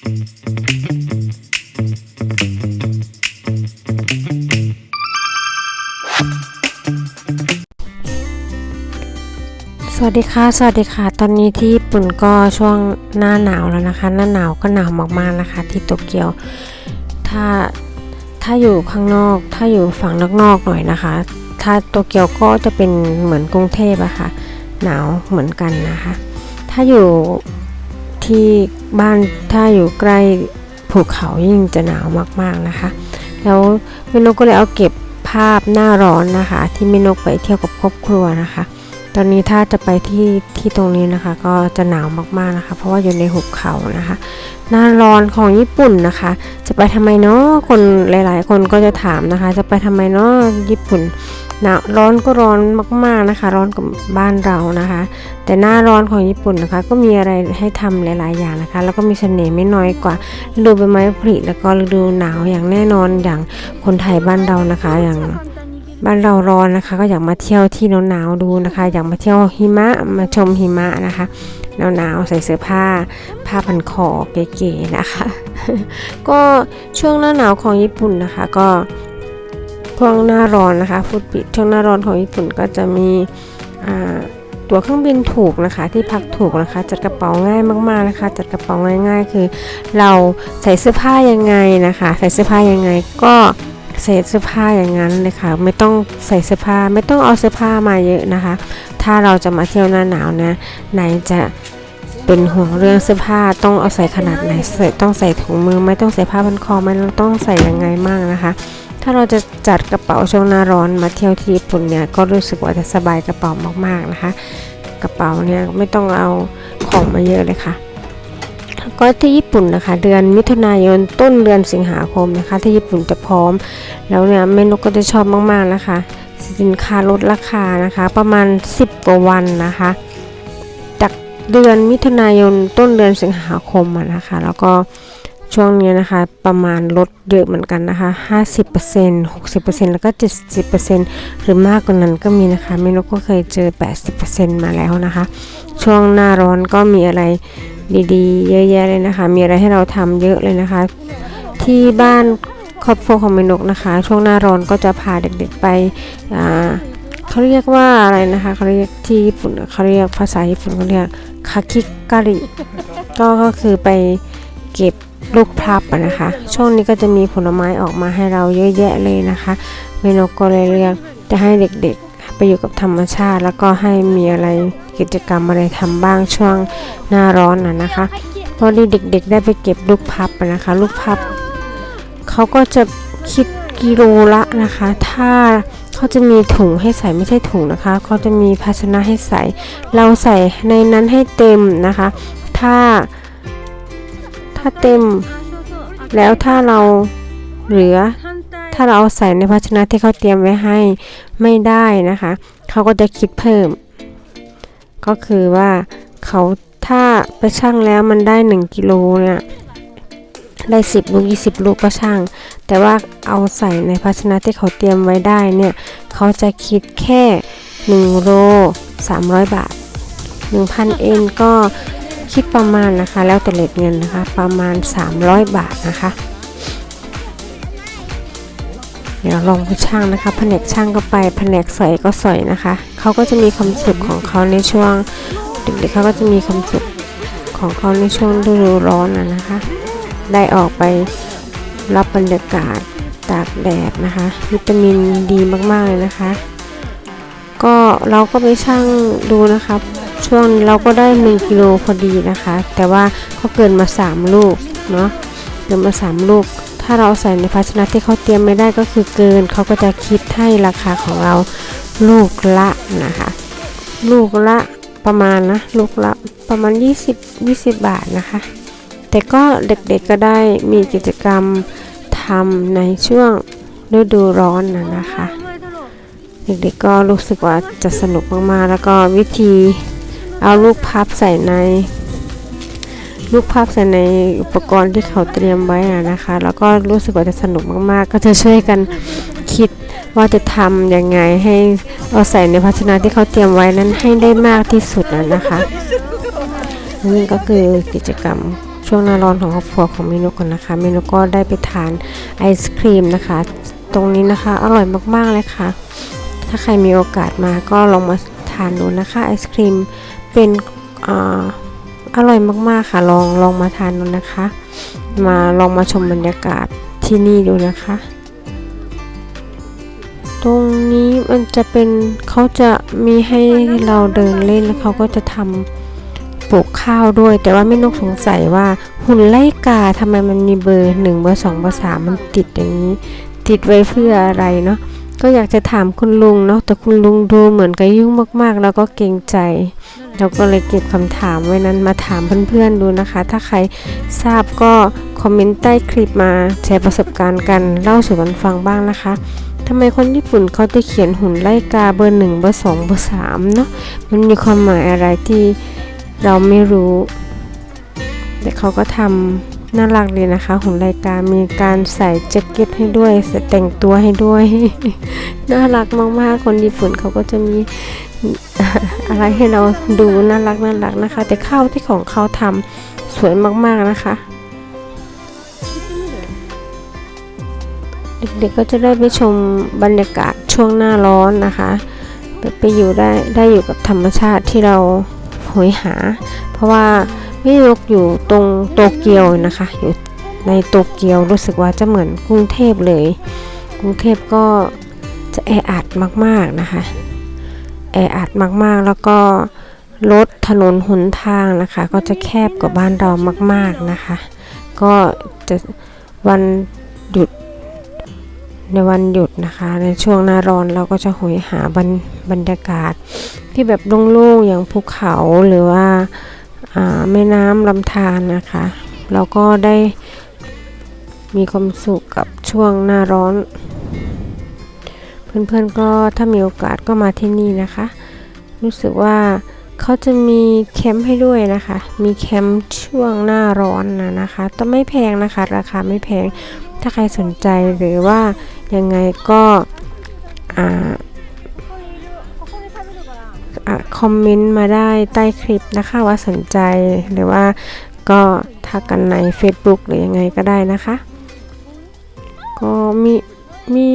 สวัสดีค่ะ สวัสดีค่ะ ตอนนี้ที่ญี่ปุ่นก็ช่วงหน้าหนาวแล้วนะคะ หน้าหนาวก็หนาวมากๆนะคะ ที่โตเกียว ถ้าถ้าอยู่ข้างนอก ถ้าอยู่ฝั่งนอกๆหน่อยนะคะ ถ้าโตเกียวก็จะเป็นเหมือนกรุงเทพอะค่ะ หนาวเหมือนกันนะคะ ถ้าอยู่ ที่บ้านถ้าอยู่ใกล้ภูเขายิ่งจะหนาวมากๆนะคะ แล้วเมนกก็เลยเอาเก็บภาพหน้าร้อนนะคะ ที่เมนกไปเที่ยวกับครอบครัวนะคะ ตอนนี้ถ้าจะไปที่ที่ตรงนี้นะคะ ก็จะหนาวมากๆนะคะ เพราะว่าอยู่ในหุบเขานะคะ หน้าร้อนของญี่ปุ่นนะคะ จะไปทำไมเนาะคนหลาย ๆ คนก็จะถามนะคะ จะไปทำไมเนาะญี่ปุ่น หนาวร้อนก็ร้อนมากๆนะคะ ร้อนกว่าบ้านเรานะคะ แต่หน้าร้อนของญี่ปุ่นนะคะ ก็มีอะไรให้ทำหลาย ๆ อย่างนะคะ แล้วก็มีเสน่ห์ไม่น้อยกว่าฤดูใบไม้ผลิแล้วก็ฤดูหนาวอย่างแน่นอนอย่างคนไทยบ้านเรานะคะ อย่างบ้านเราร้อนนะคะ ก็อยากมาเที่ยวที่หนาวๆดูนะคะ อยากมาเที่ยวหิมะมาชมหิมะนะคะหนาวๆใส่เสื้อผ้า ผ้าพันคอเก๋ๆนะคะ ก็ช่วงหน้าหนาวของญี่ปุ่นนะคะ ก็ ช่วงหน้าร้อนนะคะฟุตปิช่วงหน้าร้อนของญี่ปุ่นก็จะมีตั๋วเครื่องบินถูกนะคะ ที่พักถูกนะคะ จัดกระเป๋าง่ายมากๆนะคะ จัดกระเป๋าง่ายๆ คือ เราใส่เสื้อผ้ายังไงนะคะ ใส่เสื้อผ้ายังไงก็ใส่เสื้อผ้าอย่างนั้นเลยค่ะ ไม่ต้องใส่เสื้อผ้าไม่ต้องเอาเสื้อผ้ามาเยอะนะคะ ถ้าเราจะมาเที่ยวหน้าหนาวนะไหนจะเป็นห่วงเรื่องเสื้อผ้าต้องเอาใส่ขนาดไหนใส่ต้องใส่ถุงมือไม่ต้องใส่ผ้าพันคอไม่ต้องใส่ยังไงมากนะคะ ถ้าเราจะจัดกระเป๋าช่วงหน้าร้อนมาเที่ยวที่ญี่ปุ่นเนี่ยก็รู้สึกว่าจะสบายกระเป๋ามากๆนะคะ กระเป๋าเนี่ยไม่ต้องเอาของมาเยอะเลยค่ะก็ที่ญี่ปุ่นนะคะ เดือนมิถุนายนต้นเดือนสิงหาคมนะคะ ที่ญี่ปุ่นจะพร้อม แล้วเนี่ยแม่นกก็จะชอบมากๆนะคะ สินค้าลดราคานะคะ ประมาณ 10กว่าวันนะคะ จากเดือนมิถุนายนต้นเดือนสิงหาคมนะคะ แล้วก็ ช่วงนี้นะคะประมาณลดเยอะเหมือนกันนะคะ 50% 60%แล้วก็ 70%หรือมากกว่านั้นก็มีนะคะแม่นกก็เคยเจอ 80%มาแล้วนะคะ ช่วงหน้าร้อนก็มีอะไรดีๆ เยอะแยะเลยนะคะ มีอะไรให้เราทำเยอะเลยนะคะ ที่บ้านครอบครัวของเมนกนะคะ ช่วงหน้าร้อนก็จะพาเด็กๆไปอ่าเขาเรียกว่าอะไรนะคะเขาเรียกที่ญี่ปุ่นเขาเรียกภาษาญี่ปุ่นเขาเรียกคาคิการิก็ก็คือไปเก็บ ลูกพลับอะนะคะ ช่วงนี้ก็จะมีผลไม้ออกมาให้เราเยอะแยะเลยนะคะเมนกก็เลยเรียกจะให้เด็กๆ ไปอยู่กับธรรมชาติ แล้วก็ให้มีอะไรกิจกรรมอะไรทำบ้างช่วงหน้าร้อนน่ะนะคะพอดีเด็กๆ ได้ไปเก็บลูกพับนะคะ ลูกพับเขาก็จะคิดกิโลละนะคะ ถ้าเขาจะมีถุงให้ใส่ไม่ใช่ถุงนะคะเขาจะมีภาชนะให้ใส่ เราใส่ในนั้นให้เต็มนะคะ ถ้า ถ้าเต็ม แล้วถ้าเราเหลือ ถ้าเราเอาใส่ในภาชนะที่เขาเตรียมไว้ให้ไม่ได้นะคะ เขาก็จะคิดเพิ่ม ก็คือว่าเขาถ้าไปชั่งแล้วมันได้ 1กิโลเนี่ยได้ 10 ลูก 20 ลูกก็ช่าง แต่ว่าเอาใส่ในภาชนะที่เขาเตรียมไว้ได้เนี่ย เขาจะคิดแค่ 1 โล 300 บาท 1,000 เอ็นก็ คิดประมาณนะคะ แล้วแต่เลทเงินนะคะ ประมาณ 300 บาทนะคะ เดี๋ยวลองไปช่างนะคะแผนกช่างก็ไปแผนกสอยก็สอยนะคะเขาก็จะมีความสุขของเขาในช่วงเด็กๆเขาก็จะมีความสุขของเขาในช่วงฤดูร้อนนะนะคะ ได้ออกไปรับบรรยากาศตากแดดนะคะ วิตามินดีมากๆเลยนะคะ ก็เราก็ไปช่างดูนะคะ ช่วงเราก็ได้1กิโลพอดีนะคะ แต่ว่าเขาเกินมา 3 ลูกเนาะเกินมา 3 ลูก ถ้าเราใส่ในภาชนะที่เขาเตรียมไม่ได้ก็คือเกินเขาก็จะคิดให้ราคาของเราลูกละนะคะ ลูกละประมาณนะ ลูกละประมาณ 20 20 บาทนะคะ แต่ก็เด็กๆก็ได้มีกิจกรรมทำในช่วงฤดูร้อนนะนะคะ เด็กๆก็รู้สึกว่าจะสนุกมากๆ แล้วก็วิธี เอาลูกพับใส่ใน ลูกภาพใส่ในอุปกรณ์ที่เขาเตรียมไว้อะนะคะ แล้วก็รู้สึกว่าจะสนุกมากๆ ก็จะช่วยกันคิดว่าจะทำยังไงให้เอาใส่ในภาชนะที่เขาเตรียมไว้นั้นให้ได้มากที่สุดนะนะคะนี่ก็คือกิจกรรมช่วงหน้าร้อนของครอบครัวของเมนูก่อนนะคะเมนูก็ได้ไปทานไอศครีมนะคะ ตรงนี้นะคะอร่อยมากๆเลยค่ะ ถ้าใครมีโอกาสมาก็ลองมาทานดูนะคะไอศครีม เป็นออร่อยมากๆค่ะ ลองลองมาทานดูนะคะ มาลองมาชมบรรยากาศที่นี่ดูนะคะ ตรงนี้มันจะเป็นเขาจะมีให้เราเดินเล่นแล้วเขาก็จะทำปลูกข้าวด้วย แต่ว่าไม่นกสงสัยว่าหุ่นไล่กาทำไมมันมีเบอร์หนึ่งเบอร์สองเบอร์สามมันติดอย่างนี้ ติดไว้เพื่ออะไรเนาะก็อยากจะถามคุณลุงเนาะแต่คุณลุงดูเหมือนกับยุ่งมากๆ แล้วก็เกรงใจ เราก็เลยเก็บคำถามไว้นั้นมาถามเพื่อนๆดูนะคะ ถ้าใครทราบก็คอมเมนต์ใต้คลิปมาแชร์ประสบการณ์กันเล่าสู่กันฟังบ้างนะคะทำไมคนญี่ปุ่นเขาจะเขียนหุ่นไล่กาเบอร์หนึ่งเบอร์สองเบอร์สามเนาะมันมีความหมายอะไรที่เราไม่รู้ แต่เขาก็ทำน่ารักดีนะคะ หุ่นไลกา มีการใส่แจ็คเก็ตให้ด้วยแต่งตัวให้ด้วย น่ารักมากๆ คนญี่ปุ่นเขาก็จะมี อะไรให้เราดูน่ารักน่ารักนะคะ แต่ข้าวที่ของเขาทำสวยมากๆนะคะเด็กๆก็จะได้ไปชมบรรยากาศช่วงหน้าร้อนนะคะไปไปอยู่ได้ได้อยู่กับธรรมชาติที่เราโหยหา เพราะว่าไม่ยกอยู่ตรงโตเกียวนะคะ อยู่ในโตเกียวรู้สึกว่าจะเหมือนกรุงเทพเลย กรุงเทพก็จะแออัดมากๆนะคะ แออัดมากๆ แล้วก็รถถนนหนทางนะคะ ก็จะแคบกว่าบ้านเรามาก ๆนะคะ ก็จะวันหยุดในวันหยุดนะคะ ในช่วงหน้าร้อนเราก็จะหอยหาบรรบรรยากาศ ที่แบบโล่งๆอย่างภูเขาหรือว่าอ่าแม่น้ำลำธารนะคะเราก็ได้มีความสุขกับช่วงหน้าร้อน เพื่อนๆก็ถ้ามีโอกาสก็มาที่นี่นะคะ รู้สึกว่าเขาจะมีแคมป์ให้ด้วยนะคะ มีแคมป์ช่วงหน้าร้อนนะนะคะแต่ไม่แพงนะคะ ราคาไม่แพง ถ้าใครสนใจหรือว่ายังไงก็อ่าคอมเมนต์มาได้ใต้คลิปนะคะว่าสนใจหรือว่าก็ทักกันใน Facebook หรือยังไงก็ได้นะคะ ก็มี มี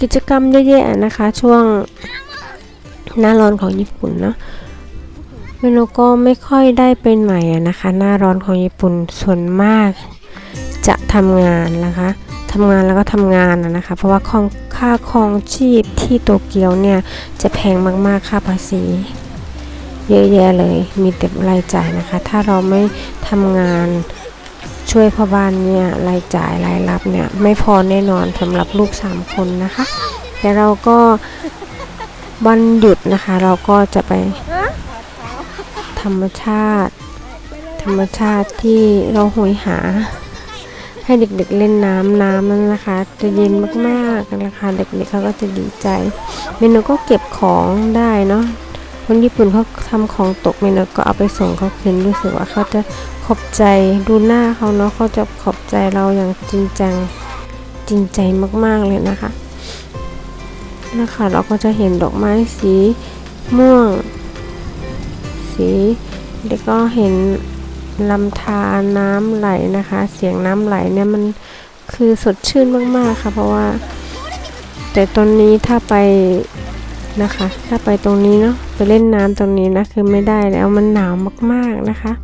กิจกรรมเยอะแยะนะคะ ช่วงหน้าร้อนของญี่ปุ่นเนาะเมนูก็ไม่ค่อยได้ไปไหนนะคะ หน้าร้อนของญี่ปุ่นส่วนมาก จะทำงานนะคะทำงานแล้วก็ทำงานนะนะคะ เพราะว่าของค่าครองชีพที่โตเกียวเนี่ยจะแพงมากๆค่าภาษี เยอะแยะเลยมีแต่รายจ่ายนะคะ ถ้าเราไม่ทำงาน ช่วยพ่อบ้านเนี่ยรายจ่ายรายรับเนี่ยไม่พอแน่นอนสำหรับลูกสามคนนะคะ แต่เราก็วันหยุดนะคะ เราก็จะไปธรรมชาติ ธรรมชาติที่เราหอยหา ให้เด็กๆเล่นน้ำน้ำนั้นนะคะ จะเย็นมากๆนะคะเด็กๆเขาก็จะดีใจเมนูก็เก็บของได้เนาะคนญี่ปุ่นเขาทำของตกเมนูก็เอาไปส่งเขาคืนรู้สึกว่าเขาจะ ขอบใจดูหน้าเขาเนาะเขาจะขอบใจเราอย่างจริงจังจริงใจมาก ๆ เลยนะคะนะคะเราก็จะเห็นดอกไม้สีม่วง สีเด็กก็เห็นลำธารน้ำไหลนะคะ เสียงน้ำไหลเนี่ยมันคือสดชื่นมากๆค่ะ เพราะว่า แต่ตอนนี้ถ้าไปนะคะ ถ้าไปตรงนี้เนาะไปเล่นน้ำตรงนี้นะคือไม่ได้แล้วมันหนาวมากๆนะคะ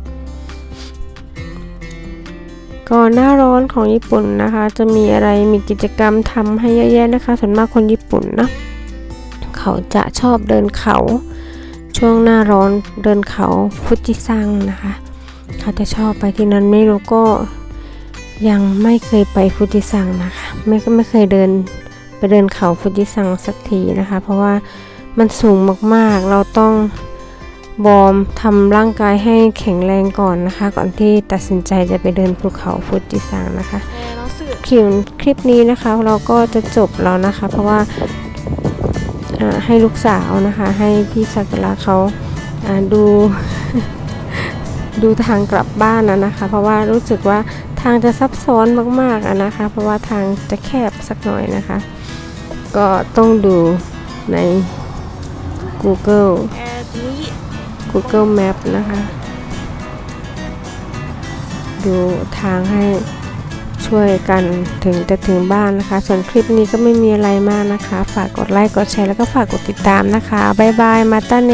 ก่อนหน้าร้อนของญี่ปุ่นนะคะ จะมีอะไรมีกิจกรรมทำให้เยอะแยะนะคะส่วนมากคนญี่ปุ่นนะเขาจะชอบเดินเขา ช่วงหน้าร้อนเดินเขาฟุจิซังนะคะ เขาจะชอบไปที่นั้นไม่รู้ก็ยังไม่เคยไปฟุจิซังนะคะไม่ก็ไม่เคยเดินไปเดินเขาฟุจิซังสักทีนะคะ เพราะว่ามันสูงมากๆ เราต้อง บอร์มทำร่างกายให้แข็งแรงก่อนนะคะ ก่อนที่ตัดสินใจจะไปเดินภูเขาฟุจิซังนะคะคลิปคลิปนี้นะคะ เราก็จะจบแล้วนะคะ เพราะว่าให้ลูกสาวนะคะ ให้พี่สักระเขาอ่าดูดูทางกลับบ้านนะนะคะ เพราะว่ารู้สึกว่าทางจะซับซ้อนมากๆนะคะ เพราะว่าทางจะแคบสักหน่อยนะคะ ก็ต้องดูใน Google Google Map นะคะ ดูทางให้ช่วยกันถึงจะถึงบ้านนะคะ ส่วนคลิปนี้ก็ไม่มีอะไรมากนะคะ ฝากกดไลค์ กดแชร์ แล้วก็ฝากกดติดตามนะคะ บ๊ายบาย มาตาเน